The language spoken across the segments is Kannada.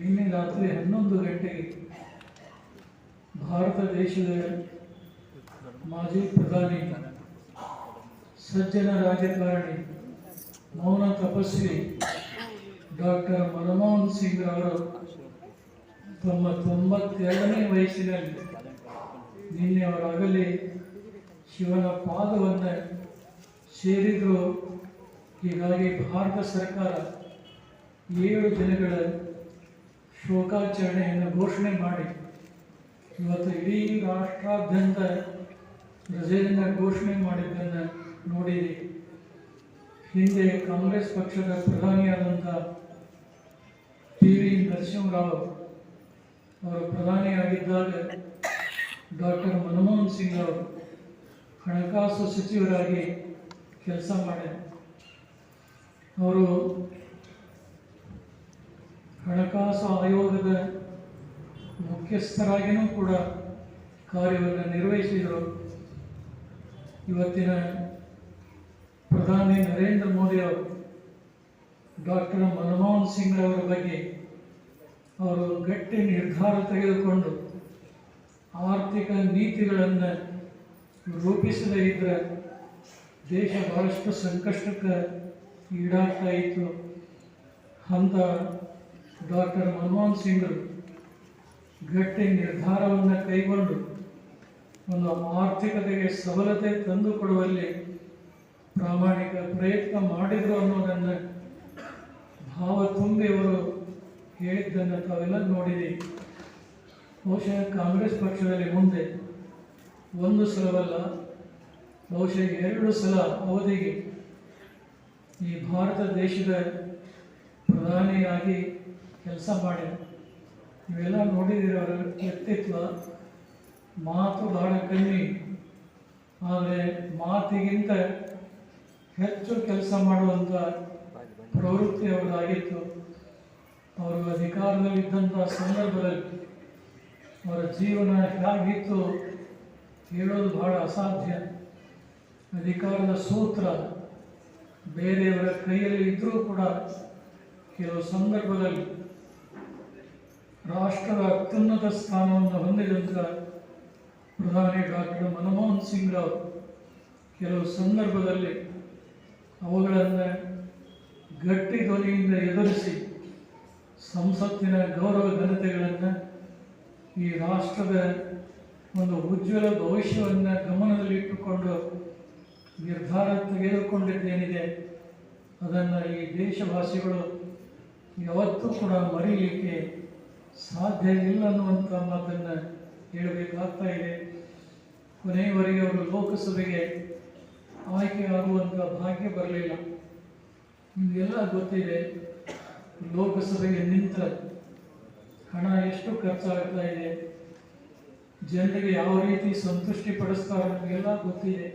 ನಿನ್ನೆ ರಾತ್ರಿ ಹನ್ನೊಂದು ಗಂಟೆಗೆ ಭಾರತ ದೇಶದ ಮಾಜಿ ಪ್ರಧಾನಿ, ಸಜ್ಜನ ರಾಜಕಾರಣಿ, ಮೌನ ತಪಸ್ವಿ ಡಾಕ್ಟರ್ ಮನಮೋಹನ್ ಸಿಂಗ್ ಅವರು ತಮ್ಮ ತೊಂಬತ್ತೆರಡನೇ ವಯಸ್ಸಿನಲ್ಲಿ ನಿನ್ನೆ ಅವರಾಗಲಿ ಶಿವನ ಪಾದವನ್ನು ಸೇರಿದ್ರು. ಹೀಗಾಗಿ ಭಾರತ ಸರ್ಕಾರ ಏಳು ದಿನಗಳ ಶೋಕಾಚರಣೆಯನ್ನು ಘೋಷಣೆ ಮಾಡಿ. ಇವತ್ತು ಇಡೀ ರಾಷ್ಟ್ರಾದ್ಯಂತ ರಜೆಯನ್ನು ಘೋಷಣೆ ಮಾಡಿದ್ದನ್ನು ನೋಡಿರಿ. ಹಿಂದೆ ಕಾಂಗ್ರೆಸ್ ಪಕ್ಷದ ಪ್ರಧಾನಿಯಾದಂಥ ಪಿ ವಿ ನರಸಿಂಹರಾವ್ ಅವರು ಪ್ರಧಾನಿಯಾಗಿದ್ದಾಗ ಡಾಕ್ಟರ್ ಮನಮೋಹನ್ ಸಿಂಗ್ ಅವರು ಹಣಕಾಸು ಸಚಿವರಾಗಿ ಕೆಲಸ ಮಾಡಿದರು ಅವರು ಹಣಕಾಸು ಆಯೋಗದ ಮುಖ್ಯಸ್ಥರಾಗಿಯೂ ಕೂಡ ಕಾರ್ಯವನ್ನು ನಿರ್ವಹಿಸಿದರು. ಇವತ್ತಿನ ಪ್ರಧಾನಿ ನರೇಂದ್ರ ಮೋದಿ ಅವರು ಡಾಕ್ಟರ್ ಮನಮೋಹನ್ ಸಿಂಗ್ ಅವರ ಬಗ್ಗೆ ಅವರು ಗಟ್ಟಿ ನಿರ್ಧಾರ ತೆಗೆದುಕೊಂಡು ಆರ್ಥಿಕ ನೀತಿಗಳನ್ನು ರೂಪಿಸದೇ ಇದ್ದರೆ ದೇಶ ಬಹಳಷ್ಟು ಸಂಕಷ್ಟಕ್ಕೆ ಈಡಾಗ್ತಾ ಇತ್ತು ಅಂತ ಡಾಕ್ಟರ್ ಮನಮೋಹನ್ ಸಿಂಗ್ ಗಟ್ಟಿ ನಿರ್ಧಾರವನ್ನು ಕೈಗೊಂಡು ಒಂದು ಆರ್ಥಿಕತೆಗೆ ಸಬಲತೆ ತಂದುಕೊಡುವಲ್ಲಿ ಪ್ರಾಮಾಣಿಕ ಪ್ರಯತ್ನ ಮಾಡಿದರು ಅನ್ನೋದನ್ನು ಭಾವ ತುಂಬಿ ಅವರು ಹೇಳಿದ್ದನ್ನು ತಾವೆಲ್ಲ ನೋಡಿದೆ ಬಹುಶಃ ಕಾಂಗ್ರೆಸ್ ಪಕ್ಷದಲ್ಲಿ ಮುಂದೆ ಒಂದು ಸಲವಲ್ಲ, ಬಹುಶಃ ಎರಡು ಸಲ ಅವಧಿಗೆ ಈ ಭಾರತ ದೇಶದ ಪ್ರಧಾನಿಯಾಗಿ ಕೆಲಸ ಮಾಡಿ. ನೀವೆಲ್ಲ ನೋಡಿದ್ದೀರ ಅವರ ವ್ಯಕ್ತಿತ್ವ? ಮಾತು ಬಹಳ ಕಮ್ಮಿ. ಆದರೆ ಮಾತಿಗಿಂತ ಹೆಚ್ಚು ಕೆಲಸ ಮಾಡುವಂಥ ಪ್ರವೃತ್ತಿ ಅವರದಾಗಿತ್ತು ಅವರು ಅಧಿಕಾರದಲ್ಲಿದ್ದಂಥ ಸಂದರ್ಭದಲ್ಲಿ ಅವರ ಜೀವನ ಹೇಗಿತ್ತು ಹೇಳೋದು ಬಹಳ ಅಸಾಧ್ಯ. ಅಧಿಕಾರದ ಸೂತ್ರ ಬೇರೆಯವರ ಕೈಯಲ್ಲಿ ಇದ್ದರೂ ಕೂಡ ಕೆಲವು ಸಂದರ್ಭದಲ್ಲಿ ರಾಷ್ಟ್ರದ ಅತ್ಯುನ್ನತ ಸ್ಥಾನವನ್ನು ಹೊಂದಿದಂಥ ಪ್ರಧಾನಿ ಡಾಕ್ಟರ್ ಮನಮೋಹನ್ ಸಿಂಗ್ ರಾವ್ ಕೆಲವು ಸಂದರ್ಭದಲ್ಲಿ ಅವುಗಳನ್ನು ಗಟ್ಟಿ ಧ್ವನಿಯಿಂದ ಎದುರಿಸಿ ಸಂಸತ್ತಿನ ಗೌರವ ಘನತೆಗಳನ್ನು ಈ ರಾಷ್ಟ್ರದ ಒಂದು ಉಜ್ವಲ ಭವಿಷ್ಯವನ್ನು ಗಮನದಲ್ಲಿಟ್ಟುಕೊಂಡು ನಿರ್ಧಾರ ತೆಗೆದುಕೊಂಡಿದ್ದೇನಿದೆ ಅದನ್ನು ಈ ದೇಶವಾಸಿಗಳು ಯಾವತ್ತೂ ಕೂಡ ಮರೀಲಿಕ್ಕೆ ಸಾಧ್ಯ ಇಲ್ಲ ಅನ್ನುವಂಥ ಮಾತನ್ನು ಹೇಳಬೇಕಾಗ್ತಾ ಇದೆ. ಕೊನೆಯವರೆಗೆ ಅವರು ಲೋಕಸಭೆಗೆ ಆಯ್ಕೆ ಆಗುವಂಥ ಭಾಗ್ಯ ಬರಲಿಲ್ಲ. ನಿಮಗೆಲ್ಲ ಗೊತ್ತಿದೆ, ಲೋಕಸಭೆಗೆ ನಿಂತ ಹಣ ಎಷ್ಟು ಖರ್ಚಾಗ್ತಾ ಇದೆ, ಜನರಿಗೆ ಯಾವ ರೀತಿ ಸಂತುಷ್ಟಿ ಪಡಿಸ್ತಾರೆ ನಮಗೆಲ್ಲ ಗೊತ್ತಿದೆ.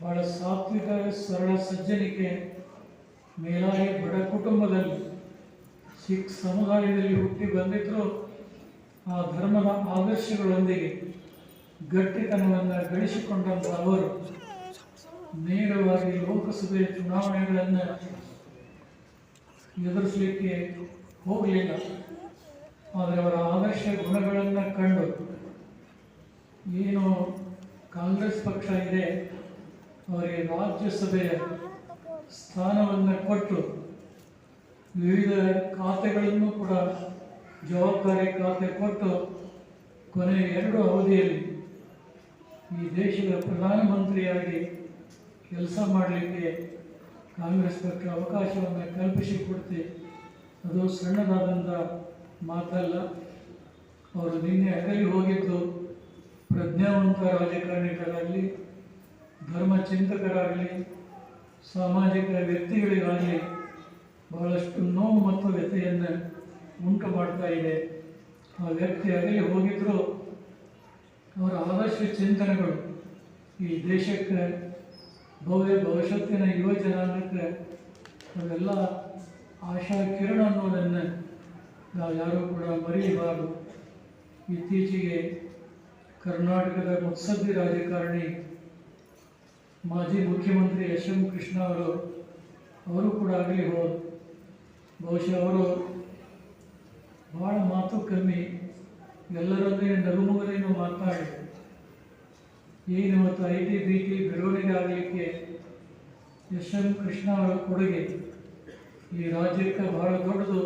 ಬಹಳ ಸಾತ್ವಿಕ, ಸರಳ ಸಜ್ಜನಿಕೆ ಮೇಲಾಗಿ ಬಡ ಕುಟುಂಬದಲ್ಲಿ ಸಿಖ್ ಸಮುದಾಯದಲ್ಲಿ ಹುಟ್ಟಿ ಬಂದಿದ್ರು ಆ ಧರ್ಮದ ಆದರ್ಶಗಳೊಂದಿಗೆ ಗಟ್ಟಿತನವನ್ನು ಗಳಿಸಿಕೊಂಡಂತ ಅವರು ನೇರವಾಗಿ ಲೋಕಸಭೆ ಚುನಾವಣೆಗಳನ್ನು ಎದುರಿಸಲಿಕ್ಕೆ ಹೋಗಲಿಲ್ಲ. ಆದರೆ ಅವರ ಆದರ್ಶ ಗುಣಗಳನ್ನು ಕಂಡು ಏನು ಕಾಂಗ್ರೆಸ್ ಪಕ್ಷ ಇದೆ, ಅವರಿಗೆ ರಾಜ್ಯಸಭೆಯ ಸ್ಥಾನವನ್ನು ಕೊಟ್ಟು ವಿವಿಧ ಖಾತೆಗಳನ್ನು ಕೂಡ ಜವಾಬ್ದಾರಿ ಖಾತೆ ಕೊಟ್ಟು ಕೊನೆಯ ಎರಡು ಅವಧಿಯಲ್ಲಿ ಈ ದೇಶದ ಪ್ರಧಾನಮಂತ್ರಿಯಾಗಿ ಕೆಲಸ ಮಾಡಲಿಕ್ಕೆ ಕಾಂಗ್ರೆಸ್ ಪಕ್ಷ ಅವಕಾಶವನ್ನು ಕಲ್ಪಿಸಿಕೊಡ್ತಿ. ಅದು ಸಣ್ಣದಾದಂಥ ಮಾತಲ್ಲ. ಅವರು ನಿನ್ನೆ ಅಗಲಿ ಹೋಗಿದ್ದು ಪ್ರಜ್ಞಾವಂತ ರಾಜಕಾರಣಿಗಳಾಗಲಿ ಧರ್ಮ ಚಿಂತಕರಾಗಲಿ ಸಾಮಾಜಿಕ ವ್ಯಕ್ತಿಗಳಿಗಾಗಲಿ ಬಹಳಷ್ಟು ನೋವು ಮತ್ತು ವ್ಯಥೆಯನ್ನು ಉಂಟು ಮಾಡ್ತಾ ಇದೆ. ಆ ವ್ಯಕ್ತಿ ಅಗಲಿ ಹೋಗಿದ್ರು ಅವರ ಆದರ್ಶ ಚಿಂತನೆಗಳು ಈ ದೇಶಕ್ಕೆ ಭವ್ಯ ಭವಿಷ್ಯತ್ತಿನ ಯುವ ಜನಾಂಗಕ್ಕೆ ಅವೆಲ್ಲ ಆಶಾ ಕಿರಣ ಅನ್ನೋದನ್ನು ನಾವು ಯಾರೂ ಕೂಡ ಮರೆಯಬಾರದು. ಇತ್ತೀಚೆಗೆ ಕರ್ನಾಟಕದ ಮುತ್ಸದ್ದಿ ರಾಜಕಾರಣಿ ಮಾಜಿ ಮುಖ್ಯಮಂತ್ರಿ ಎಸ್ ಎಂ ಕೃಷ್ಣ ಅವರು ಅವರು ಕೂಡ ಆಗಲಿ ಹೋದರು. ಬಹುಶಃ ಅವರು ಕಮ್ಮಿ ಎಲ್ಲರೊಂದಿಗೆ ನಗುಮುಗದಿಂದ ಮಾತನಾಡಿ ಏನು ಮತ್ತು ಐ ಟಿ ಬಿ ಟಿ ಬೆಳವಣಿಗೆ ಆಗಲಿಕ್ಕೆ ಎಸ್ ಎಂ ಕೃಷ್ಣ ಅವರ ಕೊಡುಗೆ ಈ ರಾಜ್ಯಕ್ಕೆ ಬಹಳ ದೊಡ್ಡದು.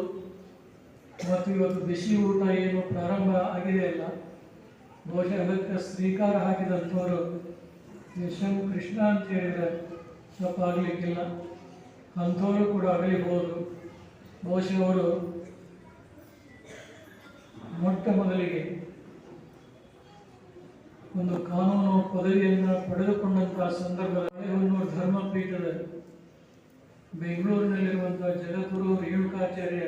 ಮತ್ತು ಇವತ್ತು ಬಿಸಿ ಊಟ ಏನು ಪ್ರಾರಂಭ ಆಗಿದೆ ಅಲ್ಲ ಬಹುಶಃ ಅದಕ್ಕೆ ಸ್ವೀಕಾರ ಹಾಕಿದಂಥವರು ಎಸ್ ಎಂ ಕೃಷ್ಣ ಅಂತ ಹೇಳಿದರೆ ತಪ್ಪಾಗಲಿಕ್ಕಿಲ್ಲ. ಅಂಥವರು ಕೂಡ ಅಗಲಿಬಹುದು ಬಹುಶಃ ಅವರು ಮೊಟ್ಟ ಮೊದಲಿಗೆ ಒಂದು ಕಾನೂನು ಪದವಿಯನ್ನು ಪಡೆದುಕೊಂಡಂತಹ ಸಂದರ್ಭದಲ್ಲಿ ಹಳೆಹೊನ್ನೂರು ಧರ್ಮಪೀಠದ ಬೆಂಗಳೂರಿನಲ್ಲಿರುವಂತಹ ಜಗದ್ಗುರು ರೇಣುಕಾಚಾರ್ಯ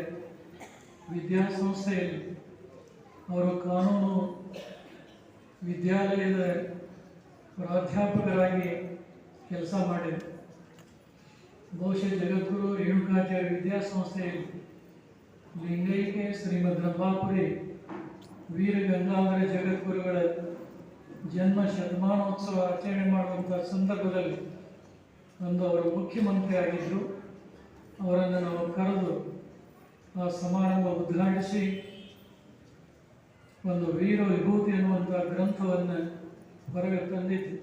ವಿದ್ಯಾಸಂಸ್ಥೆಯಲ್ಲಿ ಅವರು ಕಾನೂನು ವಿದ್ಯಾಲಯದ ಪ್ರಾಧ್ಯಾಪಕರಾಗಿ ಕೆಲಸ ಮಾಡಿದರು. ಬಹುಶಃ ಜಗದ್ಗುರು ರೇಣುಕಾಚಾರ್ಯ ವಿದ್ಯಾಸಂಸ್ಥೆಯಲ್ಲಿ ಲಿಂಗೈಕೆ ಶ್ರೀಮದ್ ರಂಭಾಪುರಿ ವೀರ ಗಂಗಾಧರ ಜಗದ್ಗುರುಗಳ ಜನ್ಮ ಶತಮಾನೋತ್ಸವ ಆಚರಣೆ ಮಾಡುವಂಥ ಸಂದರ್ಭದಲ್ಲಿ ಒಂದು ಅವರು ಮುಖ್ಯಮಂತ್ರಿ ಆಗಿದ್ದರು ಅವರನ್ನು ನಾವು ಕರೆದು ಆ ಸಮಾರಂಭ ಉದ್ಘಾಟಿಸಿ ಒಂದು ವೀರ ವಿಭೂತಿ ಅನ್ನುವಂಥ ಗ್ರಂಥವನ್ನು ಹೊರಗೆ ತಂದಿದ್ದು